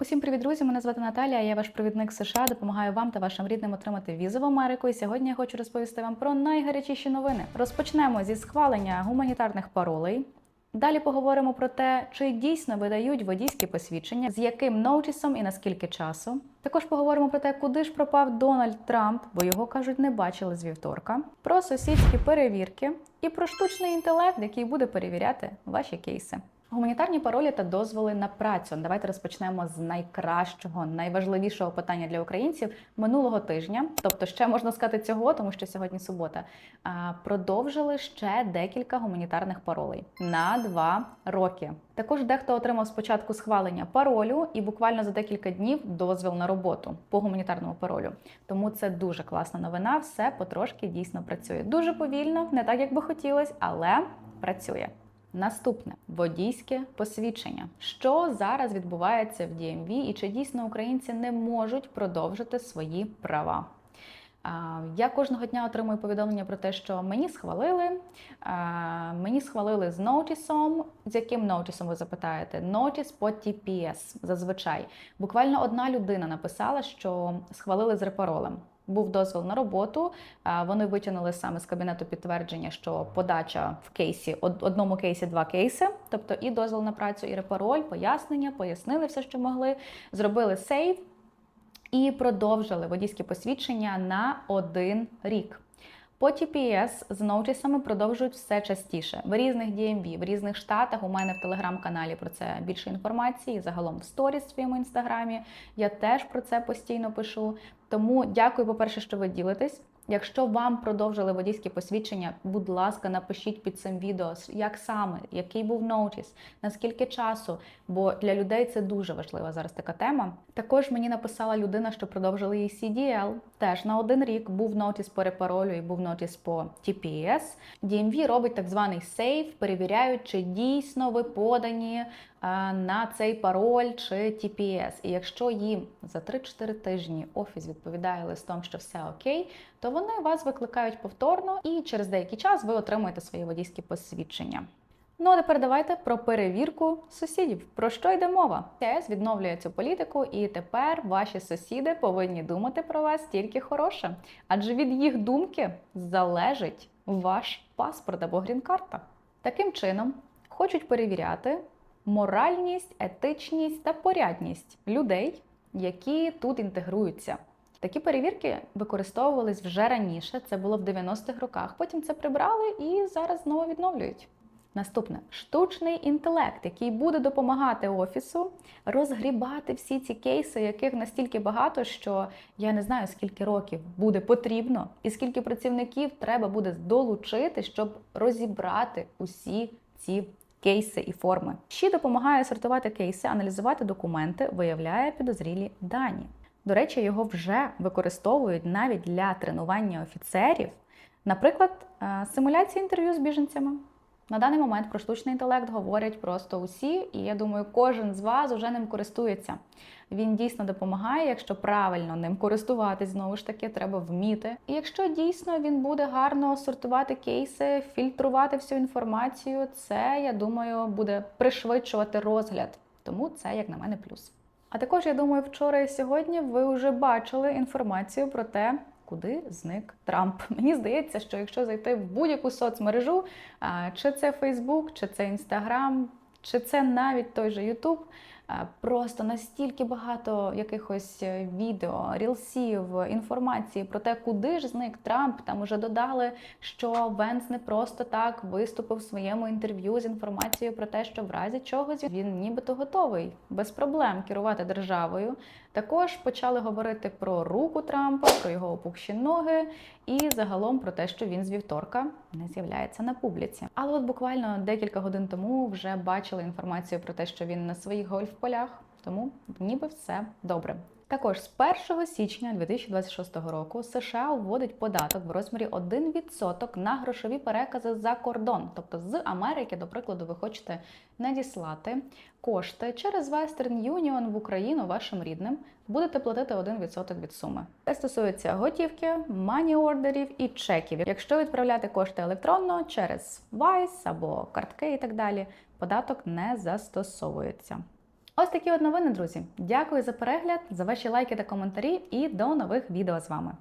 Усім привіт, друзі! Мене звати Наталія. Я ваш провідник США. Допомагаю вам та вашим рідним отримати візу в Америку. І сьогодні я хочу розповісти вам про найгарячіші новини. Розпочнемо зі схвалення гуманітарних паролей. Далі поговоримо про те, чи дійсно видають водійські посвідчення, з яким ноутісом і на скільки часу. Також поговоримо про те, куди ж пропав Дональд Трамп, бо його кажуть, не бачили з вівторка, про сусідські перевірки і про штучний інтелект, який буде перевіряти ваші кейси. Гуманітарні паролі та дозволи на працю. Давайте розпочнемо з найкращого, найважливішого питання для українців минулого тижня. Тобто, ще можна сказати цього, тому що сьогодні субота. Продовжили ще декілька гуманітарних паролей на два роки. Також дехто отримав спочатку схвалення паролю і буквально за декілька днів дозвіл на роботу по гуманітарному паролю. Тому це дуже класна новина. Все потрошки дійсно працює. Дуже повільно, не так як би хотілося, але працює. Наступне водійське посвідчення. Що зараз відбувається в DMV і чи дійсно українці не можуть продовжити свої права? Я кожного дня отримую повідомлення про те, що мені схвалили. Мені схвалили з ноутісом. З яким ноутісом ви запитаєте? Ноутіс по TPS зазвичай. Буквально одна людина написала, що схвалили з репаролем. Був дозвіл на роботу. Вони витягнули саме з кабінету підтвердження, що подача в кейсі одному кейсі два кейси, тобто і дозвіл на працю, і репароль, пояснення, пояснили все, що могли, зробили сейв і продовжили водійське посвідчення на один рік. По TPS з ноутісами продовжують все частіше. В різних DMV, в різних штатах. У мене в телеграм-каналі про це більше інформації. Загалом в сторіс в своєму інстаграмі. Я теж про це постійно пишу. Тому дякую, по-перше, що ви ділитесь. Якщо вам продовжили водійське посвідчення, будь ласка, напишіть під цим відео, як саме, який був ноутіс, наскільки часу, бо для людей це дуже важлива зараз така тема. Також мені написала людина, що продовжили їй CDL, теж на один рік був ноутіс по репаролю і був ноутіс по TPS. DMV робить так званий сейф, перевіряють, чи дійсно ви подані а, на цей пароль чи TPS. І якщо їм за 3-4 тижні офіс відповідає листом, що все окей, то вони вас викликають повторно, і через деякий час ви отримуєте свої водійські посвідчення. Ну а тепер давайте про перевірку сусідів. Про що йде мова? ТС відновлює цю політику, і тепер ваші сусіди повинні думати про вас тільки хороше, адже від їх думки залежить ваш паспорт або грін-карта. Таким чином хочуть перевіряти моральність, етичність та порядність людей, які тут інтегруються. Такі перевірки використовувались вже раніше, це було в 90-х роках. Потім це прибрали і зараз знову відновлюють. Наступне штучний інтелект, який буде допомагати офісу розгрібати всі ці кейси, яких настільки багато, що я не знаю, скільки років буде потрібно, і скільки працівників треба буде долучити, щоб розібрати усі ці кейси і форми. Ще допомагає сортувати кейси, аналізувати документи, виявляє підозрілі дані. До речі, його вже використовують навіть для тренування офіцерів, наприклад, е, симуляція інтерв'ю з біженцями. На даний момент про штучний інтелект говорять просто усі, і я думаю, кожен з вас вже ним користується. Він дійсно допомагає, якщо правильно ним користуватись, знову ж таки, треба вміти. І якщо дійсно він буде гарно сортувати кейси, фільтрувати всю інформацію, це я думаю буде пришвидшувати розгляд. Тому це, як на мене, плюс. А також я думаю, вчора і сьогодні ви вже бачили інформацію про те, куди зник Трамп. Мені здається, що якщо зайти в будь-яку соцмережу, чи це Фейсбук, чи це Інстаграм, чи це навіть той же Ютуб, просто настільки багато якихось е, відео, рілсів, інформації про те, куди ж зник Трамп. Там уже додали, що Венс не просто так виступив в своєму інтерв'ю з інформацією про те, що в разі чогось він нібито готовий без проблем керувати державою. Також почали говорити про руку Трампа, про його опухші ноги і загалом про те, що він з вівторка не з'являється на публіці. Але от буквально декілька годин тому вже бачили інформацію про те, що він на своїх гольф-полях, тому ніби все добре. Також з 1 січня 2026 року США вводить податок в розмірі 1% на грошові перекази за кордон. Тобто з Америки, до прикладу, ви хочете надіслати кошти через Western Union в Україну вашим рідним, будете платити 1% від суми. Це стосується готівки, мані-ордерів і чеків. Якщо відправляти кошти електронно через Wise або картки і так далі, податок не застосовується. Ось такі от новини, друзі. Дякую за перегляд, за ваші лайки та коментарі, і до нових відео з вами.